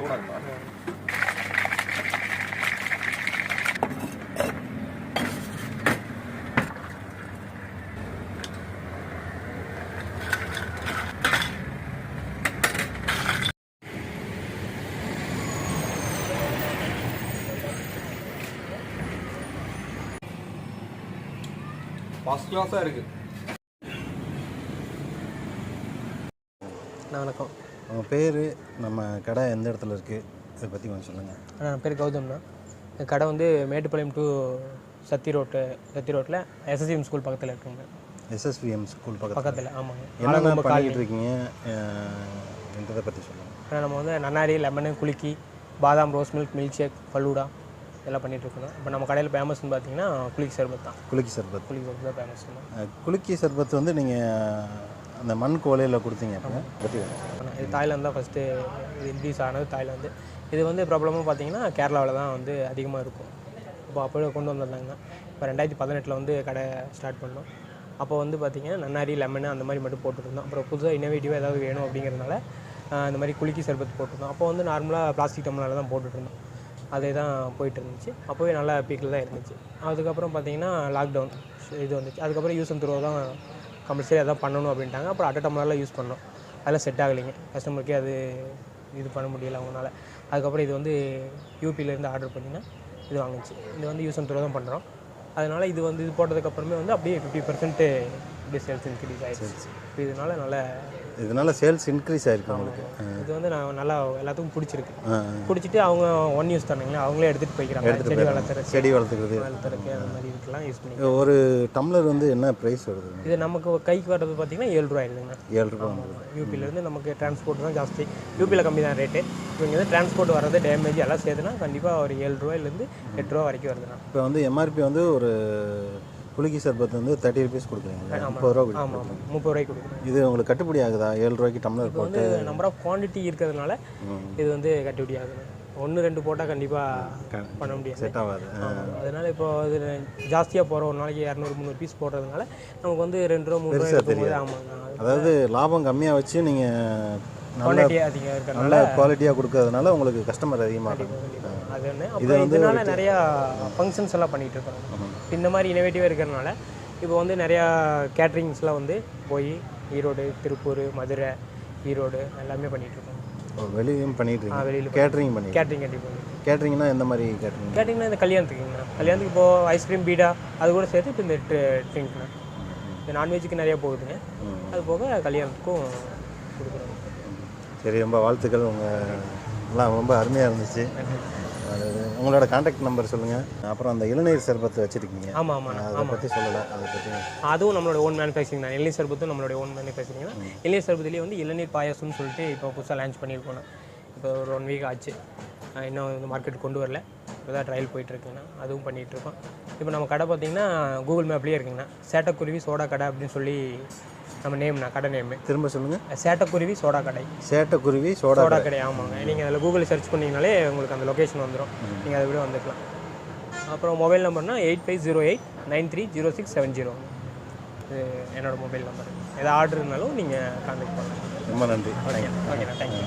そうなんだ、ね、ஃபஸ்ட் கிளாஸாக இருக்குது நான் வணக்கம் உங்கள் பேர் நம்ம கடை எந்த இடத்துல இருக்குது இதை பற்றி கொஞ்சம் சொல்லுங்கள் அண்ணா, என் பேர் கௌதம் தான் என் கடை வந்து மேட்டுப்பாளையம் டு சத்தி ரோட்டு சத்தி ரோட்டில் S S C M school பக்கத்தில் இருக்குங்க. எஸ்எஸ்விஎம் ஸ்கூல் பக்கத்தில். பக்கத்தில் ஆமாங்க. என்னென்ன காலனி. பண்ணிக்கிட்டு இருக்கீங்க என்றதை பற்றி சொல்லுங்கள் நம்ம வந்து நன்னாரி லெமனு குலுக்கி பாதாம் rose milk milk shake falooda இதெல்லாம் பண்ணிட்டு இருக்கோம் இப்போ நம்ம கடையில் ஃபேமஸ்னு பார்த்தீங்கன்னா குலுக்கி சர்பத் தான். குலுக்கி சர்பத். குலுக்கி சர்பத் தான் ஃபேமஸ் குலுக்கி சர்பத் வந்து நீங்கள் அந்த மண் கோலையில் கொடுத்தீங்க அப்போ. பற்றி இது தாய்லாந்து தான் ஃபஸ்ட்டு இது இன்ட்ரடியூஸ் ஆனது தாய்லாந்து. இது வந்து ப்ராப்ளமாக பார்த்தீங்கன்னா கேரளாவில் தான் வந்து அதிகமாக இருக்கும். இப்போ அப்போ கொண்டு வந்திருந்தாங்க. இப்போ ரெண்டாயிரத்தி பதினெட்டில் வந்து கடை ஸ்டார்ட் பண்ணோம். அப்போ வந்து பார்த்தீங்கன்னா நன்னாரி லெமன் அந்த மாதிரி மட்டும் போட்டுருந்தோம். அப்புறம் புதுசாக இன்னோவேட்டிவாக ஏதாவது வேணும் அப்படிங்கிறதுனால இந்த மாதிரி குலுக்கி சர்பத் போட்டிருந்தோம். அப்போ வந்து நார்மலாக பிளாஸ்டிக் டம்ளரில் தான் போட்டுட்டு இருந்தோம் அதே தான் போயிட்டு இருந்துச்சு. அப்போவே நல்லா பீக்கில் தான் இருந்துச்சு. அதுக்கப்புறம் பார்த்தீங்கன்னா லாக்டவுன் இது வந்துச்சு. அதுக்கப்புறம் யூஸ் அண்ட் த்ரோ தான் கம்பல்சரி அதான் பண்ணணும் அப்படின்ட்டாங்க. அப்புறம் அட்ட டம்ளர்லாம் யூஸ் பண்ணோம். அதெல்லாம் செட் ஆகலைங்க. கஸ்டமருக்கே அது இது பண்ண முடியல அவங்களால அதுக்கப்புறம் இது வந்து யூபியிலேருந்து ஆர்டர் பண்ணிங்கன்னா இது வாங்குச்சு. இது வந்து யூஸ் அண்ட் த்ரோ தான் பண்ணுறோம் அதனால் இது வந்து இது போட்டதுக்கப்புறமே வந்து அப்படியே ஃபிஃப்டி பர்சன்ட்டு இப்படி சேல்ஸ் இன்க்ரீஸ் ஆயிடுச்சு. இப்போ இதனால நல்ல இதனால் சேல்ஸ் இன்க்ரீஸ் ஆயிருக்கு உங்களுக்கு. இது வந்து நான் நல்லா எல்லாத்துக்கும் பிடிச்சிருக்கு. பிடிச்சிட்டு அவங்க ஒன் யூஸ் தானுங்களே அவங்களே எடுத்துகிட்டு போய்க்கிறாங்க. செடி வளர்த்துறதுக்கு செடி வளர்த்துக்கிறது. வளர்த்துறதுக்கு அந்த மாதிரி இதுக்கெல்லாம் யூஸ் பண்ணி ஒரு டம்ளர் வந்து என்ன ப்ரைஸ் வருது? இது நமக்கு கைக்கு வர்றது பார்த்தீங்கன்னா ஏழு ரூபாய் இல்லைங்க ஏழு ரூபாய் வந்துருது யூபிலேருந்து நமக்கு டிரான்ஸ்போர்ட் தான் ஜாஸ்தி. யூபியில் கம்மி தான் ரேட்டு இப்போ இங்கே வந்து டிரான்ஸ்போர்ட் வர்றது டேமேஜ் எல்லாம் சேர்த்துனா கண்டிப்பாக ஒரு ஏழு ரூபாயிலேருந்து எட்டு ரூபா வரைக்கும் வருதுண்ணா. இப்போ வந்து எம்ஆர்பி வந்து ஒரு குலுக்கி சர்பத் வந்து தேர்ட்டி ருபீஸ் கொடுக்குறீங்களா? முப்பது ரூபா கொடுக்குறீங்க. ஆமாம் முப்பது ரூபாய்க்கு கொடுக்குறோம். இது உங்களுக்கு கட்டுப்படி ஆகுதா? ஏழு ரூபாய்க்கு டம்ளர் வந்து நம்பர் ஆஃப் குவாண்டிட்டி இருக்கிறதுனால இது வந்து கட்டுப்படி ஆகுது. ஒன்று ரெண்டு போட்டால் கண்டிப்பாக பண்ண முடியாது. செட் ஆகாது ஆமாம். அதனால இப்போ இது ஜாஸ்தியாக போகிற ஒரு நாளைக்கு இரநூறு முந்நூறு பீஸ் போடுறதுனால நமக்கு வந்து ரெண்டு ரூபா மூணு ரூபா இருக்கும்போது ஆமாங்க. அதாவது லாபம் கம்மியாக வச்சு நீங்கள் நல்ல நல்ல குவாலிட்டியாக கொடுக்கறதுனால உங்களுக்கு கஸ்டமர் அதிகமாக இருக்கும். அது ஒன்று இதனால நிறையா ஃபங்க்ஷன்ஸ் எல்லாம் பண்ணிகிட்டு இருக்கோம். இந்த மாதிரி இனோவேட்டிவாக இருக்கிறனால இப்போ வந்து நிறையா கேட்ரிங்ஸ்லாம் வந்து போய் ஈரோடு திருப்பூர் மதுரை ஈரோடு எல்லாமே பண்ணிகிட்டு இருக்கோம். ஓ, வெளியும் பண்ணிட்டு வெளியில இருக்கீங்க கேட்ரிங் பண்ணி கேட்ரிங் கட்டி பண்ணி கேட்ரிங்னா எந்த மாதிரி கேட்ரிங் கேட்டிங்கன்னா இந்த கல்யாணத்துக்குங்கண்ணா கல்யாணத்துக்கு இப்போது ஐஸ்கிரீம் பீடா அது கூட சேர்த்து இப்போ இந்த ட்ரிங்க்ண்ணா இந்த நான்வெஜ்ஜுக்கு நிறையா போகுதுங்க. அது போக கல்யாணத்துக்கும் கொடுக்குறோம். சரி ரொம்ப வாழ்த்துக்கள். உங்கள் எல்லாம் ரொம்ப அருமையாக இருந்துச்சு. உங்களோட காண்டாக்ட் நம்பர் சொல்லுங்கள் அப்புறம் அந்த இளநீர் சர்பத்து வச்சுருக்கீங்க. ஆமாம் ஆமாண்ணா அதை பற்றி சொல்லலை அதை பற்றி அதுவும் நம்மளோட ஓன் மேனுஃபேக்சரிங் தான். இளநீர் சர்பத்தும் நம்மளுடைய ஓன் மேனுஃபேக்சரிங் தான். இளநீர் சர்பத்துலேயே வந்து இளநீர் பாயாசம்னு சொல்லிட்டு இப்போ புதுசாக லான்ச் பண்ணியிருக்கோம். இப்போ ஒரு ஒன் வீக் ஆச்சு. இன்னும் வந்து மார்க்கெட் கொண்டு வரல. இப்போ தான் ட்ரையல் போயிட்டுருக்குங்கண்ணா அதுவும் பண்ணிகிட்டு இருக்கோம் இப்போ நம்ம கடை பார்த்தீங்கன்னா கூகுள் மேப்லேயே இருக்குங்கண்ணா. சேட்டக்குருவி சோடா கடை அப்படின்னு சொல்லி நம்ம நேம்ண்ணா கடை நேமு திரும்ப சொல்லுங்கள் சேட்டக்குருவி சோடா கடை சேட்டக்குருவி சோடா சோடா கடை ஆமாங்க. நீங்கள் அதில் கூகுளில் சர்ச் பண்ணிங்கனாலே உங்களுக்கு அந்த லொக்கேஷன் வந்துடும் நீங்கள் அதை விட வந்துக்கலாம். அப்புறம் mobile நம்பர்னா eight five zero eight nine three zero six seven zero இது என்னோடய மொபைல் நம்பர் எதாவது ஆர்டர் இருந்தாலும் நீங்கள் கான்டாக்ட் பண்ணலாம். ரொம்ப நன்றி. ஓகே ஓகேண்ணா. தேங்க்யூ